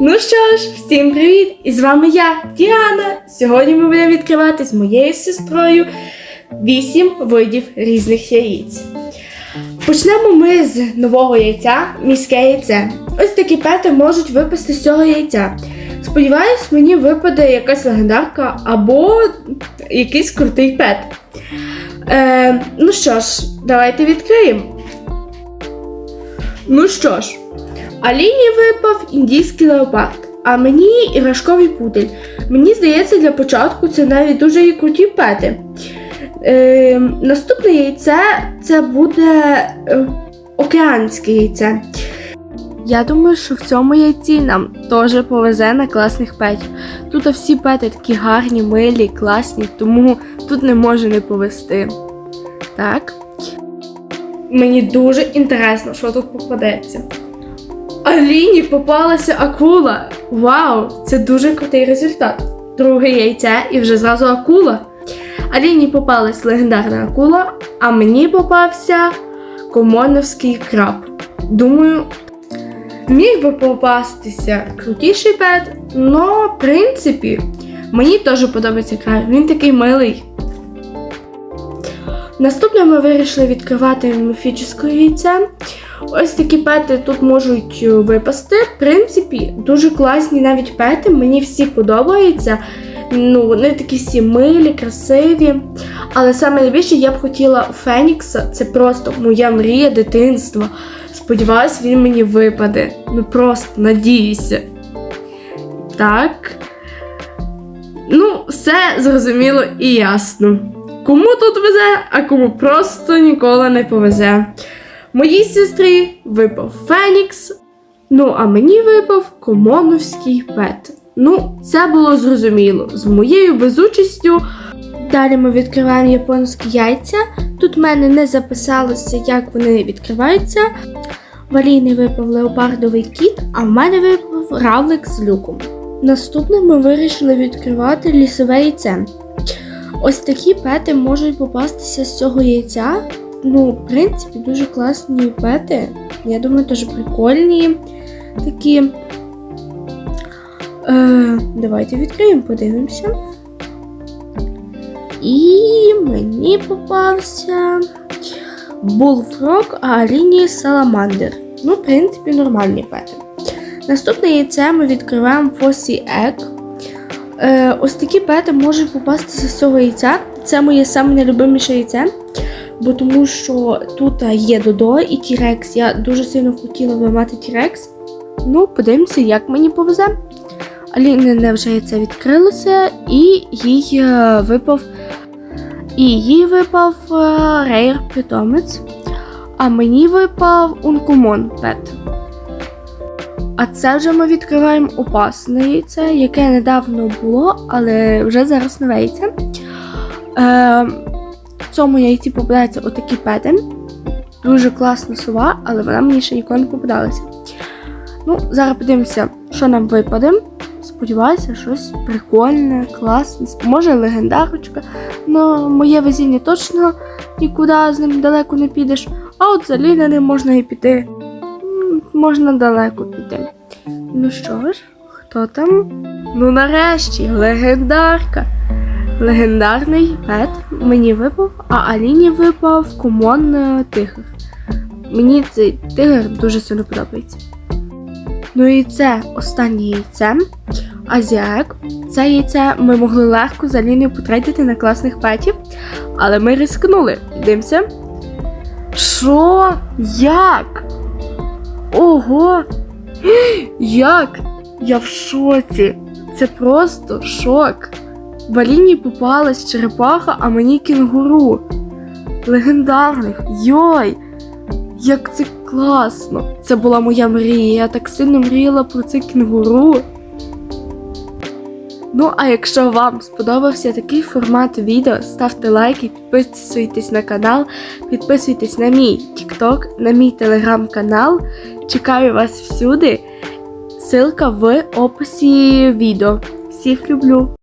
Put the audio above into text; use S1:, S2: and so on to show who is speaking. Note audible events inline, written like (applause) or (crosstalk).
S1: Ну що ж, всім привіт! І з вами я, Діана. Сьогодні ми будемо відкривати з моєю сестрою 8 видів різних яєць. Почнемо ми з нового яйця міське яйце. Ось такі пети можуть випасти з цього яйця. Сподіваюсь, мені випаде якась легендарка або якийсь крутий пет. Е, ну що ж, давайте відкриємо. Ну що ж, Аліні випав індійський леопард, а мені іграшковий пудель. Мені здається, для початку це навіть дуже і круті пети. Е, наступне яйце це буде е, океанське яйце. Я думаю, що в цьому яйці нам теж повезе на класних петів. Тут всі пети такі гарні, милі, класні, тому тут не може не повести. Так. Мені дуже інтересно, що тут попадеться. Аліні попалася акула. Вау, це дуже крутий результат. Друге яйце і вже зразу акула. Аліні попалась легендарна акула, а мені попався комоновський краб. Думаю, міг би попастися крутіший пет, але в принципі мені теж подобається краб. Він такий милий. Наступне ми вирішили відкривати міфічне яйце. Ось такі пети тут можуть е, випасти. В принципі, дуже класні навіть пети. Мені всі подобаються. Ну, вони такі всі милі, красиві. Але саме найбільше я б хотіла Фенікса. Це просто моя мрія дитинства. Сподіваюсь, він мені випаде. Ну просто надіюся. Так. Ну, все зрозуміло і ясно. Кому тут везе, а кому просто ніколи не повезе. Моїй сестрі випав Фенікс, ну а мені випав комоновський пет. Ну, це було зрозуміло. З моєю везучістю. Далі ми відкриваємо японські яйця. Тут в мене не записалося, як вони відкриваються. В Аліни випав леопардовий кіт, а в мене випав равлик з люком. Наступним ми вирішили відкривати лісове яйце. Ось такі пети можуть попастися з цього яйця. Ну, в принципі, дуже класні пети. Я думаю, теж прикольні такі. Е, давайте відкриємо, подивимося. І мені попався Bullfrog, Аліні Саламандер. Ну, в принципі, нормальні пети. Наступне яйце ми відкриваємо Фосі Egg. Е, ось такі пети можуть попастися з цього яйця. Це моє саме яйце, бо тому що тут є Додо і Тірекс. Я дуже сильно хотіла би мати Тірекс. Ну, подивимося, як мені повезе. Аліни вже яйце відкрилося, і їй е, випав. І їй випав е, рейр питомець, а мені випав Ункумон Пет. А це вже ми відкриваємо опасне яйце, яке недавно було, але вже зараз нове яйце. Е, в цьому яйці попадаються отакі пети. Дуже класна сова, але вона мені ще ніколи не попадалася. Ну, зараз подивимося, що нам випаде. Сподіваюся, щось прикольне, класне. Може легендарочка. Ну, моє везіння точно нікуди з ним далеко не підеш. А от за Ліниним можна і піти. Можна далеко піти. Ну що ж, хто там? Ну нарешті, легендарка. Легендарний пет мені випав, а Аліні випав кумон е, тигр. Мені цей тигр дуже сильно подобається. Ну і це останнє яйце. Азіак. Це яйце ми могли легко з Аліною потратити на класних петів, але ми рискнули. Дивимося. Що? Як? Ого! (gasps) Як? Я в шоці. Це просто шок. В Аліні попалась черепаха, а мені кінгуру. Легендарних. Йой! Як це класно! Це була моя мрія. Я так сильно мріяла про це кінгуру. Ну, а якщо вам сподобався такий формат відео, ставте лайки, підписуйтесь на канал, підписуйтесь на мій TikTok, на мій телеграм-канал. Чекаю вас всюди. Ссылка в описі відео. Всіх люблю!